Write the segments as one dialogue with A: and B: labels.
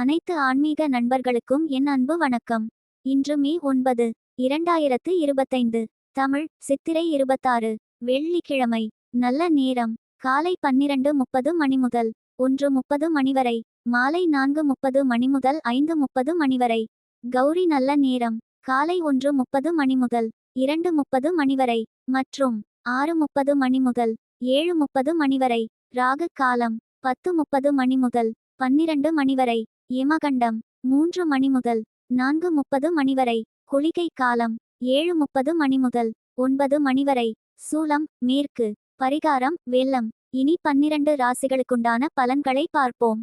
A: அனைத்து ஆன்மீக நண்பர்களுக்கும் என் அன்பு வணக்கம். இன்று மே ஒன்பது இரண்டாயிரத்து இருபத்தைந்து தமிழ் சித்திரை இருபத்தாறு வெள்ளிக்கிழமை நல்ல நேரம் காலை பன்னிரண்டு முப்பது மணி முதல் ஒன்று முப்பது மணி வரை மாலை நான்கு முப்பது மணி முதல் ஐந்து முப்பது மணி வரை கௌரி நல்ல நேரம் காலை ஒன்று முப்பது மணி முதல் இரண்டு முப்பது மணி வரை மற்றும் ஆறு முப்பது மணி முதல் ஏழு முப்பது மணி வரை ராகு காலம் பத்து முப்பது மணி முதல் பன்னிரண்டு மணி வரை யமகண்டம் மூன்று மணி முதல் நான்கு முப்பது மணி வரை குளிகை காலம் ஏழு முப்பது மணி முதல் ஒன்பது மணி வரை சூலம் மேற்கு பரிகாரம் வெள்ளம் இனி பன்னிரண்டு ராசிகளுக்குண்டான பலன்களை பார்ப்போம்.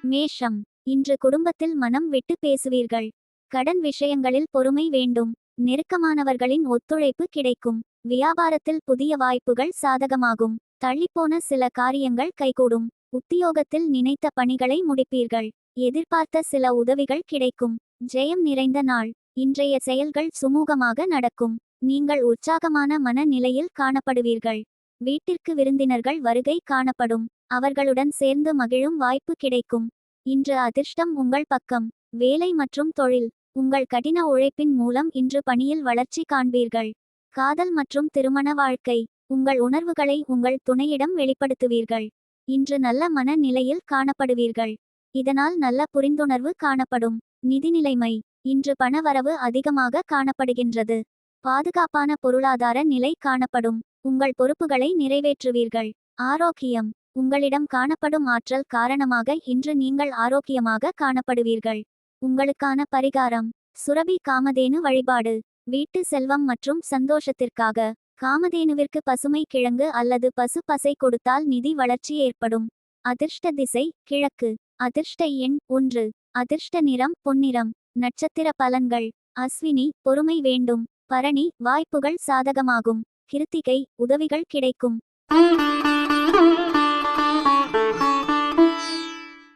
A: மேஷம் இன்று குடும்பத்தில் மனம் விட்டு பேசுவீர்கள். கடன் விஷயங்களில் பொறுமை வேண்டும். நெருக்கமானவர்களின் ஒத்துழைப்பு கிடைக்கும். வியாபாரத்தில் புதிய வாய்ப்புகள் சாதகமாகும். தள்ளிப்போன சில காரியங்கள் கைகூடும். உத்தியோகத்தில் நினைத்த பணிகளை முடிப்பீர்கள். எதிர்பார்த்த சில உதவிகள் கிடைக்கும். ஜெயம் நிறைந்த நாள். இன்றைய செயல்கள் சுமூகமாக நடக்கும். நீங்கள் உற்சாகமான மன நிலையில் காணப்படுவீர்கள். வீட்டிற்கு விருந்தினர்கள் வருகை காணப்படும். அவர்களுடன் சேர்ந்து மகிழும் வாய்ப்பு கிடைக்கும். இன்று அதிர்ஷ்டம் உங்கள் பக்கம். வேலை மற்றும் தொழில். உங்கள் கடின உழைப்பின் மூலம் இன்று பணியில் வளர்ச்சி காண்பீர்கள். காதல் மற்றும் திருமண வாழ்க்கை. உங்கள் உணர்வுகளை உங்கள் துணையிடம் வெளிப்படுத்துவீர்கள். இன்று நல்ல மன நிலையில் காணப்படுவீர்கள். இதனால் நல்ல புரிந்துணர்வு காணப்படும். நிதிநிலைமை இன்று பணவரவு அதிகமாக காணப்படுகின்றது. பாதுகாப்பான பொருளாதார நிலை காணப்படும். உங்கள் பொறுப்புகளை நிறைவேற்றுவீர்கள். ஆரோக்கியம் உங்களிடம் காணப்படும் ஆற்றல் காரணமாக இன்று நீங்கள் ஆரோக்கியமாக காணப்படுவீர்கள். உங்களுக்கான பரிகாரம் சுரபி காமதேனு வழிபாடு. வீட்டு செல்வம் மற்றும் சந்தோஷத்திற்காக. காமதேனுவிற்கு பசுமை கிழங்கு அல்லது பசு பசை கொடுத்தால் நிதி வளர்ச்சி ஏற்படும். அதிர்ஷ்ட திசை கிழக்கு. அதிர்ஷ்ட எண் ஒன்று. அதிர்ஷ்ட நிறம் பொன்னிறம். நட்சத்திர பலன்கள். அஸ்வினி பொறுமை வேண்டும். பரணி வாய்ப்புகள் சாதகமாகும். கிருத்திகை உதவிகள் கிடைக்கும்.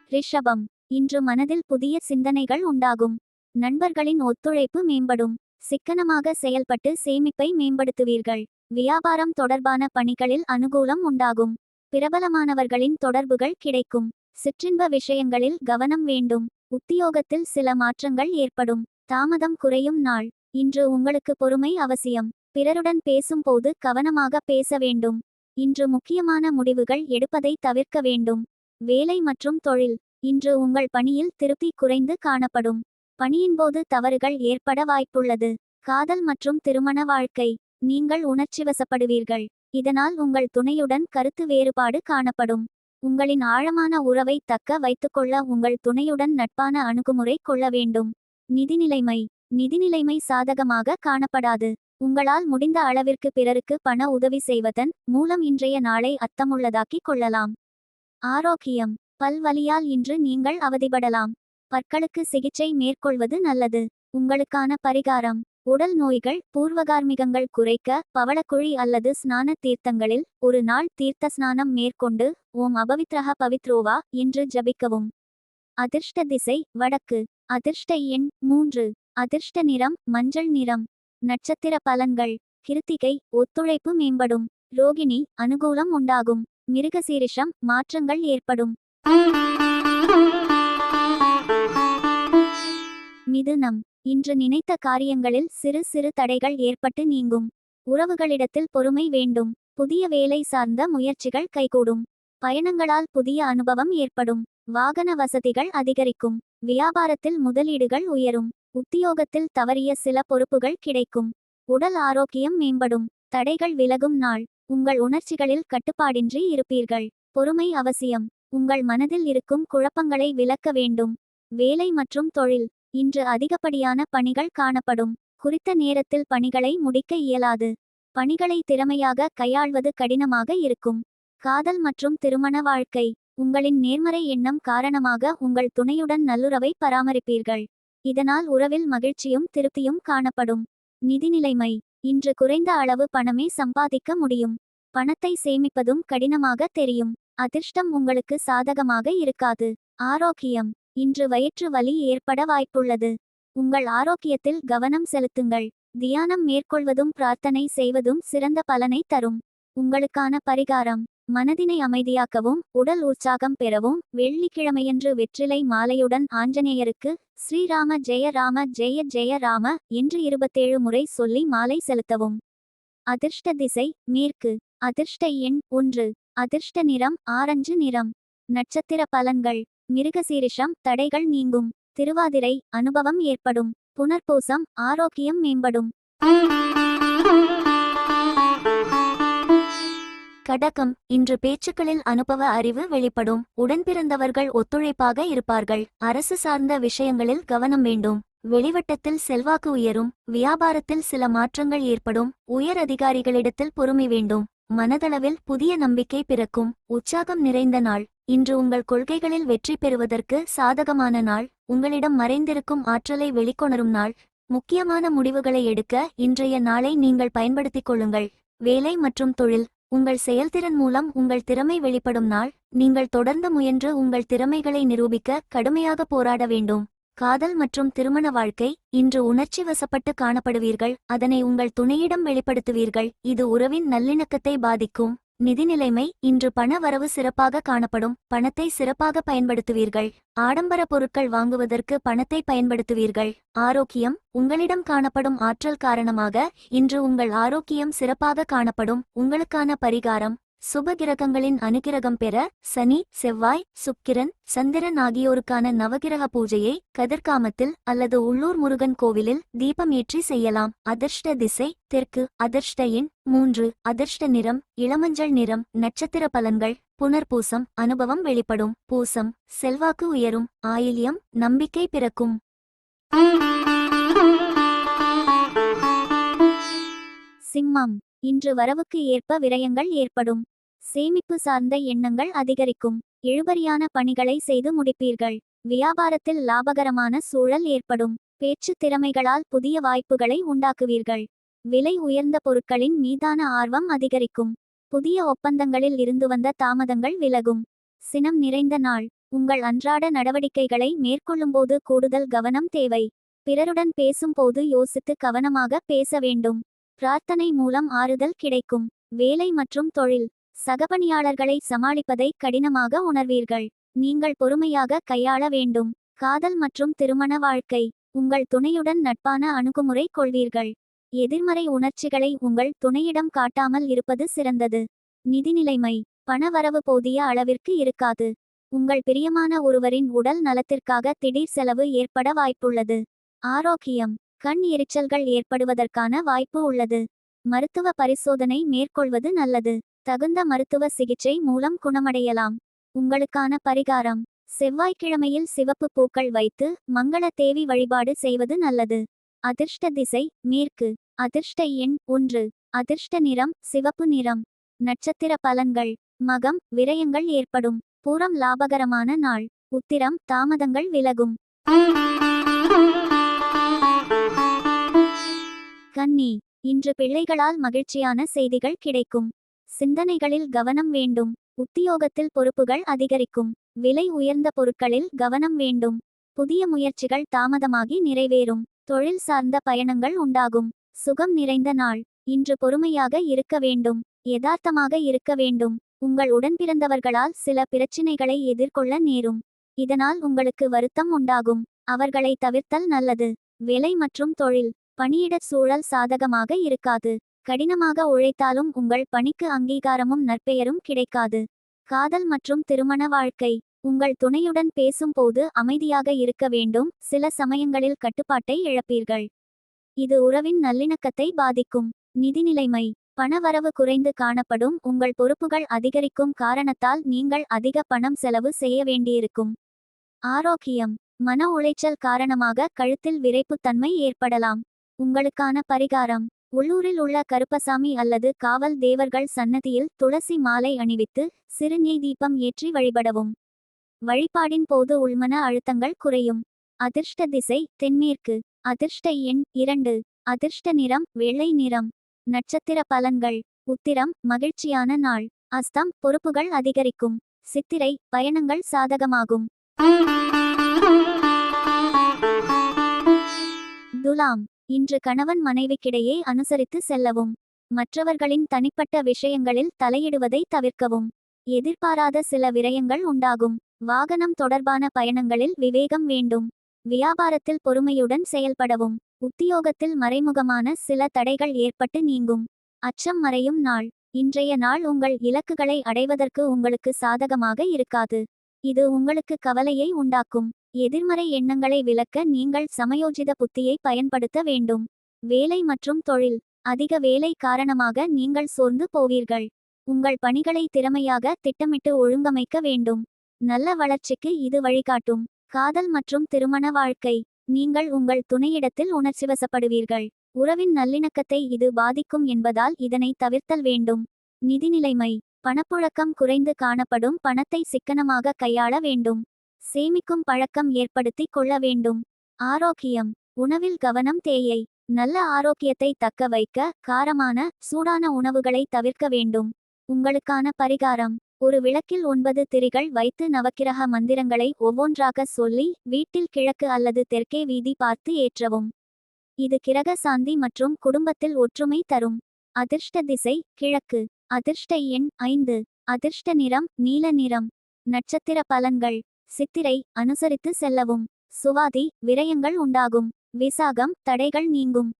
A: ரிஷபம். இன்று மனதில் புதிய சிந்தனைகள் உண்டாகும். நண்பர்களின் ஒத்துழைப்பு மேம்படும். சிக்கனமாக செயல்பட்டு சேமிப்பை மேம்படுத்துவீர்கள். வியாபாரம் தொடர்பான பணிகளில் அனுகூலம் உண்டாகும். பிரபலமானவர்களின் தொடர்புகள் கிடைக்கும். சிற்றின்ப விஷயங்களில் கவனம் வேண்டும். உத்தியோகத்தில் சில மாற்றங்கள் ஏற்படும். தாமதம் குறையும் நாள். இன்று உங்களுக்கு பொறுமை அவசியம். பிறருடன் பேசும்போது கவனமாக பேச வேண்டும். இன்று முக்கியமான முடிவுகள் எடுப்பதை தவிர்க்க வேண்டும். வேலை மற்றும் தொழில். இன்று உங்கள் பணியில் திருப்தி குறைந்து காணப்படும். பணியின்போது தவறுகள் ஏற்பட வாய்ப்புள்ளது. காதல் மற்றும் திருமண வாழ்க்கை. நீங்கள் உணர்ச்சிவசப்படுவீர்கள். இதனால் உங்கள் துணையுடன் கருத்து வேறுபாடு காணப்படும். உங்களின் ஆழமான உறவை தக்க வைத்துக்கொள்ள உங்கள் துணையுடன் நட்பான அணுகுமுறை கொள்ள வேண்டும். நிதிநிலைமை. நிதிநிலைமை சாதகமாக காணப்படாது. உங்களால் முடிந்த அளவிற்கு பிறருக்கு பண உதவி செய்வதன் மூலம் இன்றைய நாளை அர்த்தமுள்ளதாக்கிக் கொள்ளலாம். ஆரோக்கியம். பல்வலியால் இன்று நீங்கள் அவதிப்படலாம். பற்களுக்கு சிகிச்சை மேற்கொள்வது நல்லது. உங்களுக்கான பரிகாரம். உடல் நோய்கள் பூர்வகார்மிகங்கள் குறைக்க பவளக்குழி அல்லது ஸ்நான தீர்த்தங்களில் ஒரு நாள் தீர்த்த ஸ்நானம் மேற்கொண்டு ஓம் அபவித்ரஹ பவித்ரோவா என்று ஜபிக்கவும். அதிர்ஷ்ட திசை வடக்கு. அதிர்ஷ்ட எண் மூன்று. அதிர்ஷ்ட நிறம் மஞ்சள் நிறம். நட்சத்திர பலன்கள். கிருத்திகை ஒத்துழைப்பு மேம்படும். ரோகிணி அனுகூலம் உண்டாகும். மிருகசீரிஷம் மாற்றங்கள் ஏற்படும். மிதுனம். இன்று நினைத்த காரியங்களில் சிறு சிறு தடைகள் ஏற்பட்டு நீங்கும். உறவுகளிடத்தில் பொறுமை வேண்டும். புதிய வேலை சார்ந்த முயற்சிகள் கைகூடும். பயணங்களால் புதிய அனுபவம் ஏற்படும். வாகன வசதிகள் அதிகரிக்கும். வியாபாரத்தில் முதலீடுகள் உயரும். உத்தியோகத்தில் தவறிய சில பொறுப்புகள் கிடைக்கும். உடல் ஆரோக்கியம் மேம்படும். தடைகள் விலகும் நாள். உங்கள் உணர்ச்சிகளில் கட்டுப்பாடின்றி இருப்பீர்கள். பொறுமை அவசியம். உங்கள் மனதில் இருக்கும் குழப்பங்களை விலக்க வேண்டும். வேலை மற்றும் தொழில். இன்று அதிகப்படியான பணிகள் காணப்படும். குறித்த நேரத்தில் பணிகளை முடிக்க இயலாது. பணிகளை திறமையாக கையாள்வது கடினமாக இருக்கும். காதல் மற்றும் திருமண வாழ்க்கை. உங்களின் நேர்மறை எண்ணம் காரணமாக உங்கள் துணையுடன் நல்லுறவை பராமரிப்பீர்கள். இதனால் உறவில் மகிழ்ச்சியும் திருப்தியும் காணப்படும். நிதிநிலைமை இன்று குறைந்த அளவு பணமே சம்பாதிக்க முடியும். பணத்தை சேமிப்பதும் கடினமாக தெரியும். அதிர்ஷ்டம் உங்களுக்கு சாதகமாக இருக்காது. ஆரோக்கியம். இன்று வயிற்று வலி ஏற்பட வாய்ப்புள்ளது. உங்கள் ஆரோக்கியத்தில் கவனம் செலுத்துங்கள். தியானம் மேற்கொள்வதும் பிரார்த்தனை செய்வதும் சிறந்த பலனை தரும். உங்களுக்கான பரிகாரம். மனதினை அமைதியாக்கவும் உடல் உற்சாகம் பெறவும் வெள்ளிக்கிழமையன்று வெற்றிலை மாலையுடன் ஆஞ்சநேயருக்கு ஸ்ரீராம ஜெய ராம ஜெய ஜெய ராம என்று இருபத்தேழு முறை சொல்லி மாலை செலுத்தவும். அதிர்ஷ்ட திசை மேற்கு. அதிர்ஷ்ட எண் ஒன்று. அதிர்ஷ்ட நிறம் ஆரஞ்சு நிறம். நட்சத்திர பலன்கள். மிருகசீரிஷம் தடைகள் நீங்கும். திருவாதிரை அனுபவம் ஏற்படும். புனர்பூசம் ஆரோக்கியம் மேம்படும். கடகம் இன்று பேச்சுக்களில் அனுபவ அறிவு வெளிப்படும். உடன்பிறந்தவர்கள் ஒத்துழைப்பாக இருப்பார்கள். அரசு சார்ந்த விஷயங்களில் கவனம் வேண்டும். வெளிவட்டத்தில் செல்வாக்கு உயரும். வியாபாரத்தில் சில மாற்றங்கள் ஏற்படும். உயர் அதிகாரிகளிடத்தில் பொறுமை வேண்டும். மனதளவில் புதிய நம்பிக்கை பிறக்கும். உற்சாகம் நிறைந்த நாள். இன்று உங்கள் கொள்கைகளில் வெற்றி பெறுவதற்கு சாதகமான நாள். உங்களிடம் மறைந்திருக்கும் ஆற்றலை வெளிக்கொணரும் நாள். முக்கியமான முடிவுகளை எடுக்க இன்றைய நாளை நீங்கள் பயன்படுத்திக் கொள்ளுங்கள். வேலை மற்றும் தொழில். உங்கள் செயல்திறன் மூலம் உங்கள் திறமை வெளிப்படும் நாள். நீங்கள் தொடர்ந்து முயன்று உங்கள் திறமைகளை நிரூபிக்க கடுமையாக போராட வேண்டும். காதல் மற்றும் திருமண வாழ்க்கை இன்று உணர்ச்சி வசப்பட்டு காணப்படுவீர்கள். அதனை உங்கள் துணையிடம் வெளிப்படுத்துவீர்கள். இது உறவின் நல்லிணக்கத்தை பாதிக்கும். நிதிநிலைமை இன்று பண வரவு சிறப்பாக காணப்படும். பணத்தை சிறப்பாக பயன்படுத்துவீர்கள். ஆடம்பர பொருட்கள் வாங்குவதற்கு பணத்தை பயன்படுத்துவீர்கள். ஆரோக்கியம் உங்களிடம் காணப்படும் ஆற்றல் காரணமாக இன்று உங்கள் ஆரோக்கியம் சிறப்பாக காணப்படும். உங்களுக்கான பரிகாரம் சுபகிரகங்களின் அனுகிரகம் பெற சனி செவ்வாய் சுக்கிரன் சந்திரன் ஆகியோருக்கான நவகிரக பூஜையை கதிர்காமத்தில் அல்லது உள்ளூர் முருகன் கோவிலில் தீபம் ஏற்றி செய்யலாம். அதிர்ஷ்ட திசை தெற்கு அதிர்ஷ்ட எண் மூன்று அதிர்ஷ்ட நிறம் இளமஞ்சள் நிறம் நட்சத்திர பலன்கள் புனர்பூசம் அனுபவம் வெளிப்படும். பூசம் செல்வாக்கு உயரும் ஆயில்யம் நம்பிக்கை பிறக்கும். சிம்மம். இன்று வரவுக்கு ஏற்ப விரயங்கள் ஏற்படும். சேமிப்பு சார்ந்த எண்ணங்கள் அதிகரிக்கும். இழுபறியான பணிகளை செய்து முடிப்பீர்கள். வியாபாரத்தில் லாபகரமான சூழல் ஏற்படும். பேச்சு திறமைகளால் புதிய வாய்ப்புகளை உண்டாக்குவீர்கள். விலை உயர்ந்த பொருட்களின் மீதான ஆர்வம் அதிகரிக்கும். புதிய ஒப்பந்தங்களில் இருந்து வந்த தாமதங்கள் விலகும். சினம் நிறைந்த நாள். உங்கள் அன்றாட நடவடிக்கைகளை மேற்கொள்ளும்போது கூடுதல் கவனம் தேவை. பிறருடன் பேசும்போது யோசித்து கவனமாக பேச வேண்டும். பிரார்த்தனை மூலம் ஆறுதல் கிடைக்கும். வேலை மற்றும் தொழில். சகபணியாளர்களை சமாளிப்பதை கடினமாக உணர்வீர்கள். நீங்கள் பொறுமையாக கையாள வேண்டும். காதல் மற்றும் திருமண வாழ்க்கை. உங்கள் துணையுடன் நட்பான அணுகுமுறை கொள்வீர்கள். எதிர்மறை உணர்ச்சிகளை உங்கள் துணையிடம் காட்டாமல் இருப்பது சிறந்தது. நிதிநிலைமை பணவரவு போதிய அளவிற்கு இருக்காது. உங்கள் பிரியமான ஒருவரின் உடல் நலத்திற்காக திடீர் செலவு ஏற்பட வாய்ப்புள்ளது. ஆரோக்கியம். கண் எரிச்சல்கள் ஏற்படுவதற்கான வாய்ப்பு உள்ளது. மருத்துவ பரிசோதனை மேற்கொள்வது நல்லது. தகுந்த மருத்துவ சிகிச்சை மூலம் குணமடையலாம். உங்களுக்கான பரிகாரம். செவ்வாய்க்கிழமையில் சிவப்பு பூக்கள் வைத்து மங்கள தேவி வழிபாடு செய்வது நல்லது. அதிர்ஷ்ட திசை மேற்கு. அதிர்ஷ்ட எண் ஒன்று. அதிர்ஷ்ட நிறம் சிவப்பு நிறம். நட்சத்திர பலன்கள். மகம் விரயங்கள் ஏற்படும். பூரம் லாபகரமான நாள். உத்திரம் தாமதங்கள் விலகும். இன்று பிள்ளைகளால் மகிழ்ச்சியான செய்திகள் கிடைக்கும். சிந்தனைகளில் கவனம் வேண்டும். உத்தியோகத்தில் பொறுப்புகள் அதிகரிக்கும். விலை உயர்ந்த பொருட்களில் கவனம் வேண்டும். புதிய முயற்சிகள் தாமதமாகி நிறைவேறும். தொழில் சார்ந்த பயணங்கள் உண்டாகும். சுகம் நிறைந்த நாள். இன்று பொறுமையாக இருக்க வேண்டும். யதார்த்தமாக இருக்க வேண்டும். உங்கள் உடன்பிறந்தவர்களால் சில பிரச்சினைகளை எதிர்கொள்ள நேரும். இதனால் உங்களுக்கு வருத்தம் உண்டாகும். அவர்களை தவிர்த்தல் நல்லது. வேலை மற்றும் தொழில். பணியிடச் சூழல் சாதகமாக இருக்காது. கடினமாக உழைத்தாலும் உங்கள் பணிக்கு அங்கீகாரமும் நற்பெயரும் கிடைக்காது. காதல் மற்றும் திருமண வாழ்க்கை. உங்கள் துணையுடன் பேசும்போது அமைதியாக இருக்க வேண்டும். சில சமயங்களில் கட்டுப்பாட்டை இழப்பீர்கள். இது உறவின் நல்லிணக்கத்தை பாதிக்கும். நிதிநிலைமை பணவரவு குறைந்து காணப்படும். உங்கள் பொறுப்புகள் அதிகரிக்கும் காரணத்தால் நீங்கள் அதிக பணம் செலவு செய்ய வேண்டியிருக்கும். ஆரோக்கியம். மன உளைச்சல் காரணமாக கழுத்தில் விரைப்புத்தன்மை ஏற்படலாம். உங்களுக்கான பரிகாரம். உள்ளூரில் உள்ள கருப்பசாமி அல்லது காவல் தேவர்கள் சன்னதியில் துளசி மாலை அணிவித்து சிறுநீர் தீபம் ஏற்றி வழிபடவும். வழிபாடின் போது உள்மன அழுத்தங்கள் குறையும். அதிர்ஷ்ட திசை தென்மேற்கு. அதிர்ஷ்ட எண் இரண்டு. அதிர்ஷ்ட நிறம் வெள்ளை நிறம். நட்சத்திர பலன்கள். உத்திரம் மகிழ்ச்சியான நாள். அஸ்தம் பொறுப்புகள் அதிகரிக்கும். சித்திரை பயணங்கள் சாதகமாகும். துலாம் இன்று கணவன் மனைவிக்கிடையே அனுசரித்து செல்லவும். மற்றவர்களின் தனிப்பட்ட விஷயங்களில் தலையிடுவதை தவிர்க்கவும். எதிர்பாராத சில விரயங்கள் உண்டாகும். வாகனம் தொடர்பான பயணங்களில் விவேகம் வேண்டும். வியாபாரத்தில் பொறுமையுடன் செயல்படவும். உத்தியோகத்தில் மறைமுகமான சில தடைகள் ஏற்பட்டு நீங்கும். அச்சம் மறையும் நாள். இன்றைய நாள் உங்கள் இலக்குகளை அடைவதற்கு உங்களுக்கு சாதகமாக இருக்காது. இது உங்களுக்கு கவலையை உண்டாக்கும். எதிர்மறை எண்ணங்களை விளக்க நீங்கள் சமயோஜித புத்தியை பயன்படுத்த வேண்டும். வேலை மற்றும் தொழில். அதிக வேலை காரணமாக நீங்கள் சோர்ந்து போவீர்கள். உங்கள் பணிகளை திறமையாக திட்டமிட்டு ஒழுங்கமைக்க வேண்டும். நல்ல வளர்ச்சிக்கு இது வழிகாட்டும். காதல் மற்றும் திருமண வாழ்க்கை. நீங்கள் உங்கள் துணையிடத்தில் உணர்ச்சிவசப்படுவீர்கள். உறவின் நல்லிணக்கத்தை இது பாதிக்கும் என்பதால் இதனை தவிர்த்தல் வேண்டும். நிதிநிலைமை பணப்புழக்கம் குறைந்து காணப்படும் பணத்தை சிக்கனமாக கையாள வேண்டும். சேமிக்கும் பழக்கம் ஏற்படுத்திக் கொள்ள வேண்டும். ஆரோக்கியம். உணவில் கவனம் தேயை. நல்ல ஆரோக்கியத்தை தக்க வைக்க காரமான சூடான உணவுகளை தவிர்க்க வேண்டும். உங்களுக்கான பரிகாரம். ஒரு விளக்கில் ஒன்பது திரிகள் வைத்து நவக்கிரக மந்திரங்களை ஒவ்வொன்றாக சொல்லி வீட்டில் கிழக்கு அல்லது தெற்கே வீதி பார்த்து ஏற்றவும். இது கிரக சாந்தி மற்றும் குடும்பத்தில் ஒற்றுமை தரும். அதிர்ஷ்ட திசை கிழக்கு. அதிர்ஷ்ட எண் ஐந்து. அதிர்ஷ்ட நிறம் நீல நிறம். நட்சத்திர பலன்கள். சித்திரை அனுசரித்து செல்லவும். சுவாதி விரயங்கள் உண்டாகும். விசாகம் தடைகள் நீங்கும்.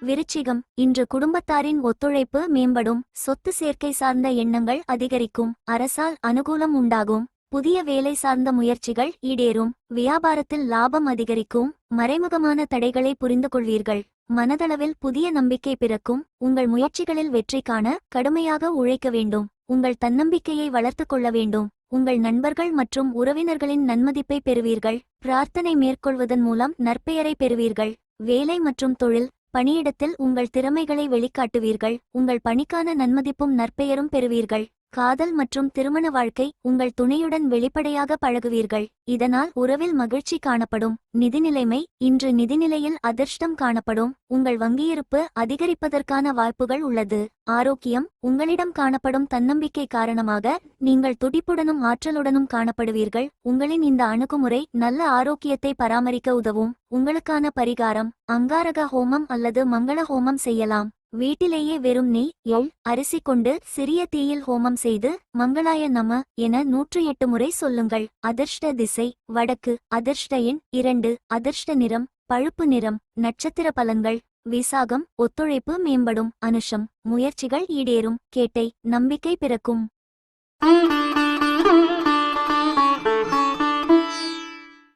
A: விருச்சிகம் இன்று குடும்பத்தாரின் ஒத்துழைப்பு மேம்படும். சொத்து சேர்க்கை சார்ந்த எண்ணங்கள் அதிகரிக்கும். அரசால் அனுகூலம் உண்டாகும். புதிய வேலை சார்ந்த முயற்சிகள் ஈடேறும். வியாபாரத்தில் லாபம் அதிகரிக்கும். மறைமுகமான தடைகளை புரிந்து கொள்வீர்கள் மனதளவில் புதிய நம்பிக்கை பிறக்கும். உங்கள் முயற்சிகளில் வெற்றி காண கடுமையாக உழைக்க வேண்டும். உங்கள் தன்னம்பிக்கையை வளர்த்து கொள்ள வேண்டும். உங்கள் நண்பர்கள் மற்றும் உறவினர்களின் நன்மதிப்பை பெறுவீர்கள். பிரார்த்தனை மேற்கொள்வதன் மூலம் நற்பெயரை பெறுவீர்கள். வேலை மற்றும் தொழில் பணியிடத்தில் உங்கள் திறமைகளை வெளிக்காட்டுவீர்கள். உங்கள் பணிக்கான நன்மதிப்பும் நற்பெயரும் பெறுவீர்கள். காதல் மற்றும் திருமண வாழ்க்கை உங்கள் துணையுடன் வெளிப்படையாக பழகுவீர்கள். இதனால் உறவில் மகிழ்ச்சி காணப்படும். நிதிநிலைமை இன்று நிதிநிலையில் அதிர்ஷ்டம் காணப்படும். உங்கள் வங்கியிருப்பு அதிகரிப்பதற்கான வாய்ப்புகள் உள்ளது. ஆரோக்கியம் உங்களிடம் காணப்படும் தன்னம்பிக்கை காரணமாக நீங்கள் துடிப்புடனும் ஆற்றலுடனும் காணப்படுவீர்கள். உங்களின் இந்த அணுகுமுறை நல்ல ஆரோக்கியத்தை பராமரிக்க உதவும். உங்களுக்கான பரிகாரம் அங்காரக ஹோமம் அல்லது மங்கள ஹோமம் செய்யலாம். வீட்டிலேயே வெறும் நெய் எள் அரிசி கொண்டு சிறிய தீயில் ஹோமம் செய்து மங்களாய நம என நூற்று எட்டு முறை சொல்லுங்கள். அதிர்ஷ்ட திசை வடக்கு அதிர்ஷ்ட எண் இரண்டு அதிர்ஷ்ட நிறம் பழுப்பு நிறம் நட்சத்திர பலன்கள் விசாகம் ஒத்துழைப்பு மேம்படும் அனுஷம் முயற்சிகள் ஈடேறும் கேட்டை நம்பிக்கை பிறக்கும்.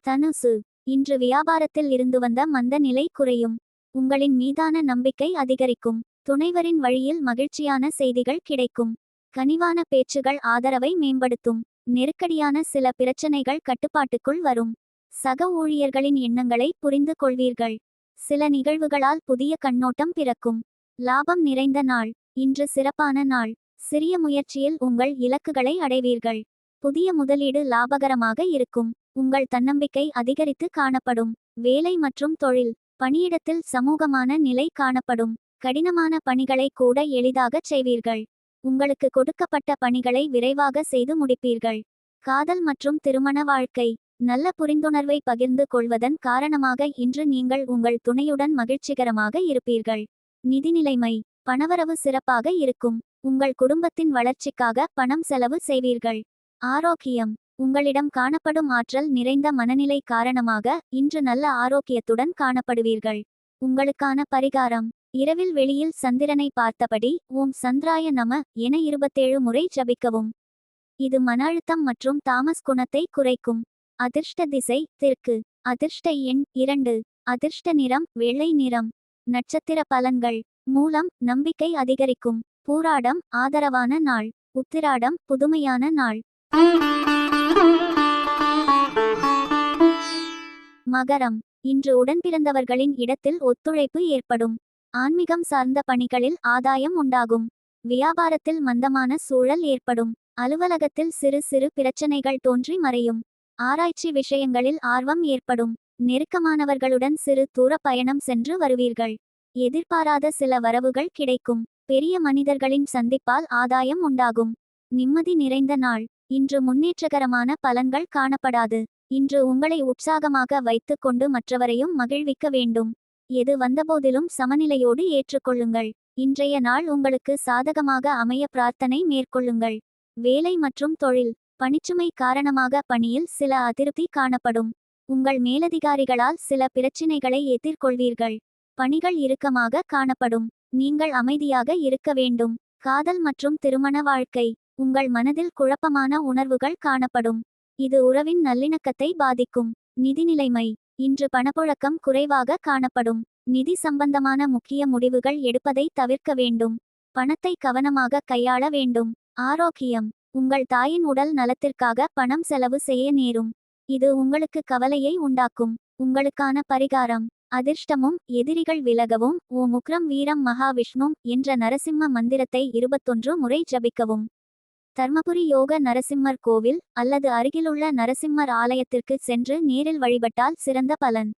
A: தனுசு இன்று வியாபாரத்தில் இருந்து வந்த மந்த நிலை குறையும். உங்களின் மீதான நம்பிக்கை அதிகரிக்கும். துணைவரின் வழியில் மகிழ்ச்சியான செய்திகள் கிடைக்கும். கனிவான பேச்சுகள் ஆதரவை மேம்படுத்தும். நெருக்கடியான சில பிரச்சனைகள் கட்டுப்பாட்டுக்குள் வரும். சக ஊழியர்களின் எண்ணங்களை புரிந்து கொள்வீர்கள். சில நிகழ்வுகளால் புதிய கண்ணோட்டம் பிறக்கும். லாபம் நிறைந்த நாள். இன்று சிறப்பான நாள். சிறிய முயற்சியில் உங்கள் இலக்குகளை அடைவீர்கள். புதிய முதலீடு லாபகரமாக இருக்கும். உங்கள் தன்னம்பிக்கை அதிகரித்து காணப்படும். வேலை மற்றும் தொழில். பணியிடத்தில் சமூகமான நிலை காணப்படும். கடினமான பணிகளை கூட எளிதாகச் செய்வீர்கள். உங்களுக்கு கொடுக்கப்பட்ட பணிகளை விரைவாக செய்து முடிப்பீர்கள். காதல் மற்றும் திருமண வாழ்க்கை. நல்ல புரிந்துணர்வை பகிர்ந்து கொள்வதன் காரணமாக இன்று நீங்கள் உங்கள் துணையுடன் மகிழ்ச்சிகரமாக இருப்பீர்கள். நிதிநிலைமை. பணவரவு சிறப்பாக இருக்கும். உங்கள் குடும்பத்தின் வளர்ச்சிக்காக பணம் செலவு செய்வீர்கள். ஆரோக்கியம். உங்களிடம் காணப்படும் ஆற்றல் நிறைந்த மனநிலை காரணமாக இன்று நல்ல ஆரோக்கியத்துடன் காணப்படுவீர்கள். உங்களுக்கான பரிகாரம். இரவில் வெளியில் சந்திரனை பார்த்தபடி ஓம் சந்திராய நம என இருபத்தேழு முறை ஜபிக்கவும். இது மன அழுத்தம் மற்றும் தாமஸ் குணத்தை குறைக்கும். அதிர்ஷ்ட திசை தெற்கு. அதிர்ஷ்ட எண் இரண்டு. அதிர்ஷ்ட நிறம் வெள்ளை நிறம். நட்சத்திர பலன்கள். மூலம் நம்பிக்கை அதிகரிக்கும். பூராடம் ஆதரவான நாள். உத்திராடம் புதுமையான நாள். மகரம். இன்று உடன்பிறந்தவர்களின் இடத்தில் ஒத்துழைப்பு ஏற்படும். ஆன்மீகம் சார்ந்த பணிகளில் ஆதாயம் உண்டாகும். வியாபாரத்தில் மந்தமான சூழல் ஏற்படும். அலுவலகத்தில் சிறு சிறு பிரச்சனைகள் தோன்றி மறையும். ஆராய்ச்சி விஷயங்களில் ஆர்வம் ஏற்படும். நெருக்கமானவர்களுடன் சிறு தூர பயணம் சென்று வருவீர்கள். எதிர்பாராத சில வரவுகள் கிடைக்கும். பெரிய மனிதர்களின் சந்திப்பால் ஆதாயம் உண்டாகும். நிம்மதி நிறைந்த நாள். இன்று முன்னேற்றகரமான பலன்கள் காணப்படாது. இன்று உங்களை உற்சாகமாக வைத்துக் கொண்டு மற்றவரையும் மகிழ்விக்க வேண்டும். எது வந்தபோதிலும் சமநிலையோடு ஏற்றுக்கொள்ளுங்கள். இன்றைய நாள் உங்களுக்கு சாதகமாக அமைய பிரார்த்தனை மேற்கொள்ளுங்கள். வேலை மற்றும் தொழில் பணிச்சுமை காரணமாக பணியில் சில அதிருப்தி காணப்படும். உங்கள் மேலதிகாரிகளால் சில பிரச்சினைகளை எதிர்கொள்வீர்கள். பணிகள் இறுக்கமாக காணப்படும். நீங்கள் அமைதியாக இருக்க வேண்டும். காதல் மற்றும் திருமண வாழ்க்கை உங்கள் மனதில் குழப்பமான உணர்வுகள் காணப்படும். இது உறவின் நல்லிணக்கத்தை பாதிக்கும். நிதி நிலைமை. இன்று பணப்புழக்கம் குறைவாக காணப்படும். நிதி சம்பந்தமான முக்கிய முடிவுகள் எடுப்பதை தவிர்க்க வேண்டும். பணத்தை கவனமாக கையாள வேண்டும். ஆரோக்கியம். உங்கள் தாயின் உடல் நலத்திற்காக பணம் செலவு செய்ய நேரும். இது உங்களுக்கு கவலையை உண்டாக்கும். உங்களுக்கான பரிகாரம். அதிர்ஷ்டமும் எதிரிகள் விலகவும் ஓ முக்ரம் வீரம் மகாவிஷ்ணும் என்ற நரசிம்ம மந்திரத்தை இருபத்தொன்று முறை ஜபிக்கவும். தர்மபுரி யோக நரசிம்மர் கோவில் அல்லது அருகிலுள்ள நரசிம்மர் ஆலயத்திற்கு சென்று நேரில் வழிபட்டால் சிறந்த பலன்.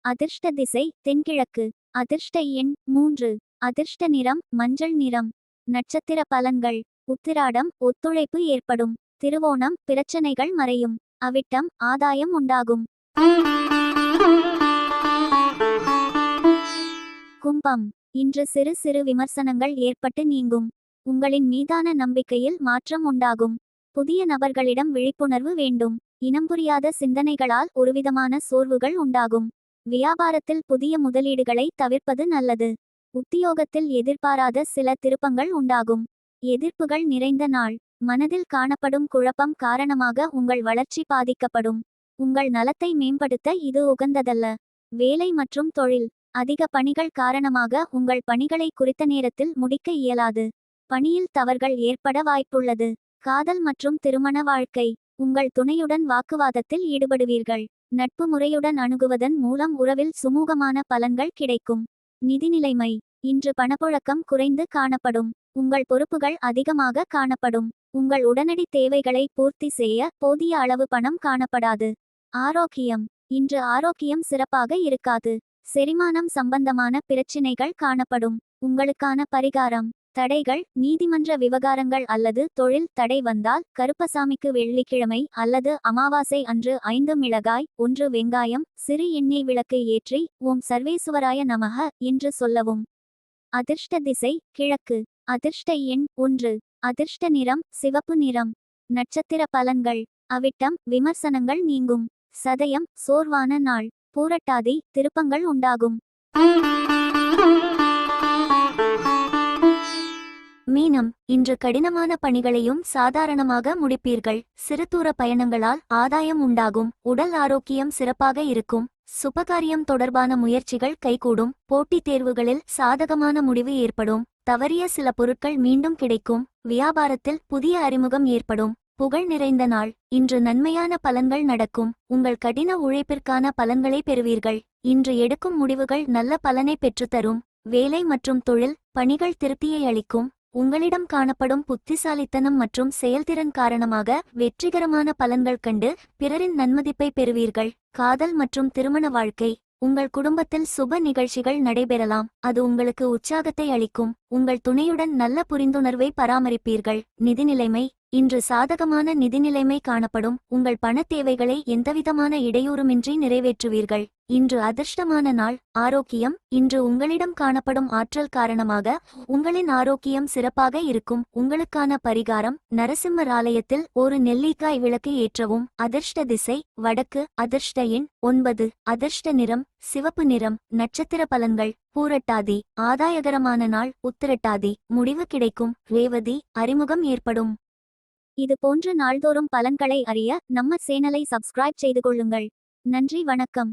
A: அதிர்ஷ்ட திசை தென்கிழக்கு. அதிர்ஷ்ட எண் மூன்று. அதிர்ஷ்ட நிறம் மஞ்சள் நிறம். நட்சத்திர பலன்கள். உத்திராடம் ஒத்துழைப்பு ஏற்படும். திருவோணம் பிரச்சனைகள் மறையும். அவிட்டம் ஆதாயம் உண்டாகும். கும்பம். இன்று சிறு சிறு விமர்சனங்கள் ஏற்பட்டு நீங்கும். உங்களின் மீதான நம்பிக்கையில் மாற்றம் உண்டாகும். புதிய நபர்களிடம் விழிப்புணர்வு வேண்டும். இனம் புரியாத சிந்தனைகளால் ஒருவிதமான சோர்வுகள் உண்டாகும். வியாபாரத்தில் புதிய முதலீடுகளை தவிர்ப்பது நல்லது. உத்தியோகத்தில் எதிர்பாராத சில திருப்பங்கள் உண்டாகும். எதிர்ப்புகள் நிறைந்த நாள். மனதில் காணப்படும் குழப்பம் காரணமாக உங்கள் வளர்ச்சி பாதிக்கப்படும். உங்கள் நலத்தை மேம்படுத்த இது உகந்ததல்ல. வேலை மற்றும் தொழில். அதிக பணிகள் காரணமாக உங்கள் பணிகளை குறித்த நேரத்தில் முடிக்க இயலாது. பணியில் தவறுகள் ஏற்பட வாய்ப்புள்ளது. காதல் மற்றும் திருமண வாழ்க்கை. உங்கள் துணையுடன் வாக்குவாதத்தில் ஈடுபடுவீர்கள். நட்பு முறையுடன் அணுகுவதன் மூலம் உறவில் சுமூகமான பலன்கள் கிடைக்கும். நிதி நிலைமை. இன்று பணப்புழக்கம் குறைந்து காணப்படும். உங்கள் பொறுப்புகள் அதிகமாக காணப்படும். உங்கள் உடனடி தேவைகளை பூர்த்தி செய்ய போதிய அளவு பணம் காணப்படாது. ஆரோக்கியம். இன்று ஆரோக்கியம் சிறப்பாக இருக்காது. செரிமானம் சம்பந்தமான பிரச்சினைகள் காணப்படும். உங்களுக்கான பரிகாரம். தடைகள் நீதிமன்ற விவகாரங்கள் அல்லது தொழில் தடை வந்தால் கருப்பசாமிக்கு வெள்ளிக்கிழமை அல்லது அமாவாசை அன்று ஐந்து மிளகாய் ஒன்று வெங்காயம் சிறு எண்ணெய் விளக்கு ஏற்றி ஓம் சர்வேசுவராய நமக என்று சொல்லவும். அதிர்ஷ்ட திசை கிழக்கு. அதிர்ஷ்ட எண் ஒன்று. அதிர்ஷ்ட நிறம் சிவப்பு நிறம். நட்சத்திர பலன்கள். அவிட்டம் விமர்சனங்கள் நீங்கும். சதயம் சோர்வான நாள். பூரட்டாதி திருப்பங்கள் உண்டாகும். மீனம் இன்று கடினமான பணிகளையும் சாதாரணமாக முடிப்பீர்கள். சிறுதூர பயணங்களால் ஆதாயம் உண்டாகும். உடல் ஆரோக்கியம் சிறப்பாக இருக்கும். சுபகாரியம் தொடர்பான முயற்சிகள் கைகூடும். போட்டித் தேர்வுகளில் சாதகமான முடிவு ஏற்படும். தவறிய சில பொருட்கள் மீண்டும் கிடைக்கும். வியாபாரத்தில் புதிய அறிமுகம் ஏற்படும். புகழ் நிறைந்த நாள். இன்று நன்மையான பலன்கள் நடக்கும். உங்கள் கடின உழைப்பிற்கான பலன்களை பெறுவீர்கள். இன்று எடுக்கும் முடிவுகள் நல்ல பலனை பெற்றுத்தரும். வேலை மற்றும் தொழில் பணிகள் திருப்தியை அளிக்கும். உங்களிடம் காணப்படும் புத்திசாலித்தனம் மற்றும் செயல்திறன் காரணமாக வெற்றிகரமான பலன்கள் கண்டு பிறரின் நன்மதிப்பை பெறுவீர்கள். காதல் மற்றும் திருமண வாழ்க்கை. உங்கள் குடும்பத்தில் சுப நிகழ்ச்சிகள் நடைபெறலாம். அது உங்களுக்கு உற்சாகத்தை அளிக்கும். உங்கள் துணையுடன் நல்ல புரிந்துணர்வை பராமரிப்பீர்கள். நிதிநிலைமை இன்று சாதகமான நிதிநிலைமை காணப்படும். உங்கள் பணத் தேவைகளை எந்தவிதமான இடையூறுமின்றி நிறைவேற்றுவீர்கள். இன்று அதிர்ஷ்டமான நாள் ஆரோக்கியம். இன்று உங்களிடம் காணப்படும் ஆற்றல் காரணமாக உங்களின் ஆரோக்கியம் சிறப்பாக இருக்கும். உங்களுக்கான பரிகாரம் நரசிம்மர் ஆலயத்தில் ஒரு நெல்லிக்காய் விளக்கு ஏற்றவும். அதிர்ஷ்ட திசை வடக்கு அதிர்ஷ்ட எண் ஒன்பது. அதிர்ஷ்ட நிறம் சிவப்பு நிறம். நட்சத்திர பலன்கள் பூரட்டாதி. ஆதாயகரமான நாள் உத்திரட்டாதி. முடிவு கிடைக்கும். ரேவதி அறிமுகம் ஏற்படும். இது போன்ற நாள்தோறும் பலன்களை அறிய நம்ம சேனலை சப்ஸ்கிரைப் செய்து கொள்ளுங்கள். நன்றி வணக்கம்.